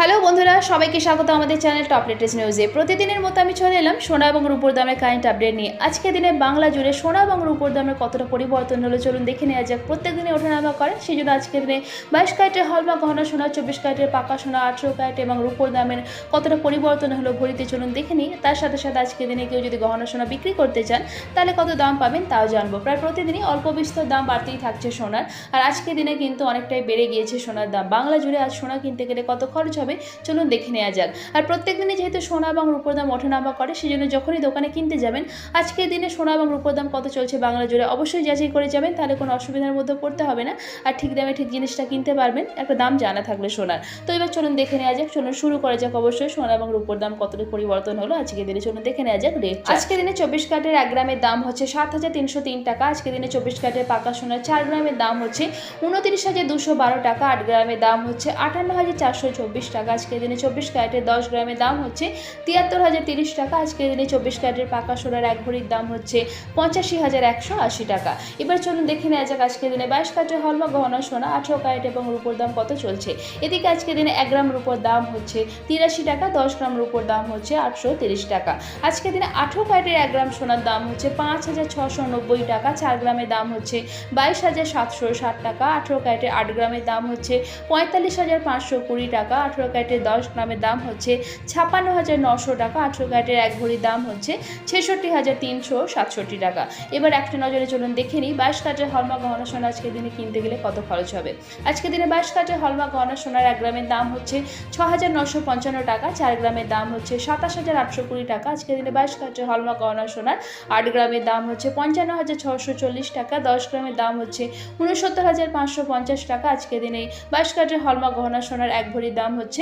Hello বন্ধুরা, সবাইকে স্বাগত আমাদের চ্যানেল টপ লেটেস্ট নিউজে প্রতিদিনের মতো আমি চলে এলাম সোনা এবং রূপোর দামের কারেন্ট আপডেট নিয়ে। আজকে দিনে বাংলা জুড়ে সোনা এবং রূপোর দামের কতটা পরিবর্তন হলো চলুন দেখে নেওয়া যাক। প্রত্যেক দিনে ওঠানামা করে সেই জন্য আজকে দিনে বাইশ ক্যারেটের হলমা গহনা সোনা, চব্বিশ ক্যারেটের পাকা সোনা, আঠেরো ক্যারেট এবং রূপোর দামের কতটা পরিবর্তন হলো ঘড়িতে চলুন দেখে নিই। তার সাথে সাথে আজকে দিনে কেউ যদি গহনা সোনা বিক্রি করতে চান, তাহলে কত দাম পাবেন তাও জানব। প্রায় প্রতিদিনই অল্প বিস্তর দাম বাড়তেই থাকছে সোনার। আর আজকে দিনে কিন্তু অনেকটাই বেড়ে গিয়েছে সোনার দাম। বাংলা জুড়ে আজ সোনা কিনতে গেলে কত খরচ হবে চলুন দেখে নেওয়া যাক। আর প্রত্যেক দিনে যেহেতু সোনা এবং রূপোর দাম ওঠানামা করে সেই জন্য যখনই দোকানে কিনতে যাবেন, আজকের দিনে সোনা এবং রূপোর দাম কত চলছে বাংলা জুড়ে অবশ্যই যাচাই করে যাবেন, তাহলে কোনো অসুবিধার মধ্যে পড়তে হবে না। আর ঠিক দামে ঠিক জিনিসটা কিনতে পারবেন, একটা দাম জানা থাকলে সোনার। তো এবার চলুন দেখে নেওয়া যাক, চলুন শুরু করা যাক অবশ্যই সোনা এবং রূপোর দাম কতটা পরিবর্তন হলো আজকের দিনে। চলুন দেখে নেওয়া যাক রেট আজকের দিনে চব্বিশ কাঠের এক গ্রামের দাম হচ্ছে সাত হাজার তিনশো তিন টাকা, আজকের দিনে চব্বিশ কাঠের পাকা সোনার চার গ্রামের দাম হচ্ছে উনত্রিশ হাজার দুশো বারো টাকা, আট গ্রামের দাম হচ্ছে আটান্ন হাজার চারশো চব্বিশ টাকা। আজকের দিনে চব্বিশ ক্যারেটের দশ গ্রামের দাম হচ্ছে তিয়াত্তর হাজার তিরিশ টাকা। আজকের দিনে চব্বিশ ক্যারেটের পাকা সোনার এক ভরির দাম হচ্ছে পঁচাশি হাজার একশো আশি টাকা। এবার চলুন দেখে নেওয়া যাক আজকের দিনে বাইশ ক্যারেটের হলমা, গহনা, সোনা, আঠেরো ক্যারেট এবং রূপোর দাম কত চলছে। এদিকে আজকের দিনে এক গ্রাম রূপোর দাম হচ্ছে তিরাশি টাকা, দশ গ্রাম রূপোর দাম হচ্ছে আটশো তিরিশ টাকা। আজকের দিনে আঠেরো ক্যারেটের এক গ্রাম সোনার দাম হচ্ছে পাঁচ হাজার ছশো নব্বই টাকা, চার গ্রামের দাম হচ্ছে বাইশ হাজার সাতশো ষাট টাকা, আঠেরো ক্যারেটের আট গ্রামের দাম হচ্ছে পঁয়তাল্লিশ হাজার পাঁচশো কুড়ি টাকা, আঠেরো ক্যারেটের দশ গ্রামের দাম হচ্ছে ছাপ্পান্ন হাজার নশো টাকা। আঠেরো ক্যারেটের এক ভরির দাম হচ্ছে ছেষট্টি হাজার তিনশো সাতষট্টি টাকা। এবার একটা নজরে চলুন, দেখে নিই বাইশ কাঠের হলমা গহনা সোনা আজকের দিনে কিনতে গেলে কত খরচ হবে। আজকের দিনে বাইশ কাঠের হলমা গহনা সোনার এক গ্রামের দাম হচ্ছে ছ হাজার নশো পঞ্চান্ন টাকা। চার গ্রামের দাম হচ্ছে সাতাশ হাজার আটশো কুড়ি টাকা। আজকের দিনে বাইশ কাঠের হলমা গহনা সোনার আট গ্রামের দাম হচ্ছে পঞ্চান্ন হাজার ছশো চল্লিশ টাকা। দশ গ্রামের দাম হচ্ছে উনসত্তর হাজার পাঁচশো পঞ্চাশ টাকা। আজকের দিনে বাইশ কাঠের হলমা গহনা সোনার এক ভরির দাম হচ্ছে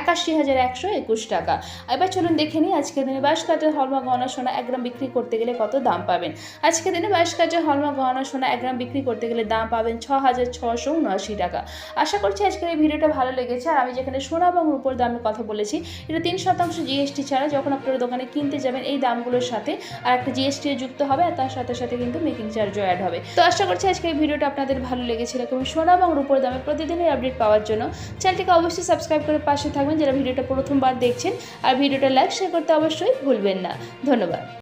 একাশি হাজার একশো একুশ টাকা। এবার চলুন দেখে নিই, আজকের দিনে বাইশ কাঠের হলমা গহনা সোনা এক গ্রাম বিক্রি করতে গেলে কত দাম পাবেন? আজকের দিনে বাইশ কাঠের হলমা গহনা সোনা এক গ্রাম বিক্রি করতে গেলে দাম পাবেন ছ হাজার ছশো উনআশি টাকা। আশা করছি আজকের এই ভিডিওটা ভালো লেগেছে, আর আমি যেখানে সোনা এবং রূপোর দামের কথা বলেছি, এটা তিন শতাংশ জিএসটি ছাড়া যখন আপনারা দোকানে কিনতে যাবেন এই দামগুলোর সাথে, আর একটা জিএসটি যুক্ত হবে, আর তার সাথে সাথে কিন্তু মেকিং চার্জও অ্যাড হবে। তো আশা করছি আজকে এই ভিডিওটা আপনাদের ভালো লেগেছে, এরকম সোনা এবং রূপোর দামে প্রতিদিনের আপডেট পাওয়ার জন্য। চ্যানেলটিকে অবশ্যই সাবস্ক্রাইব করে পাশে থাকবেন যারা ভিডিওটা প্রথমবার দেখছেন। আর ভিডিওটা লাইক শেয়ার করতে অবশ্যই ভুলবেন না। ধন্যবাদ।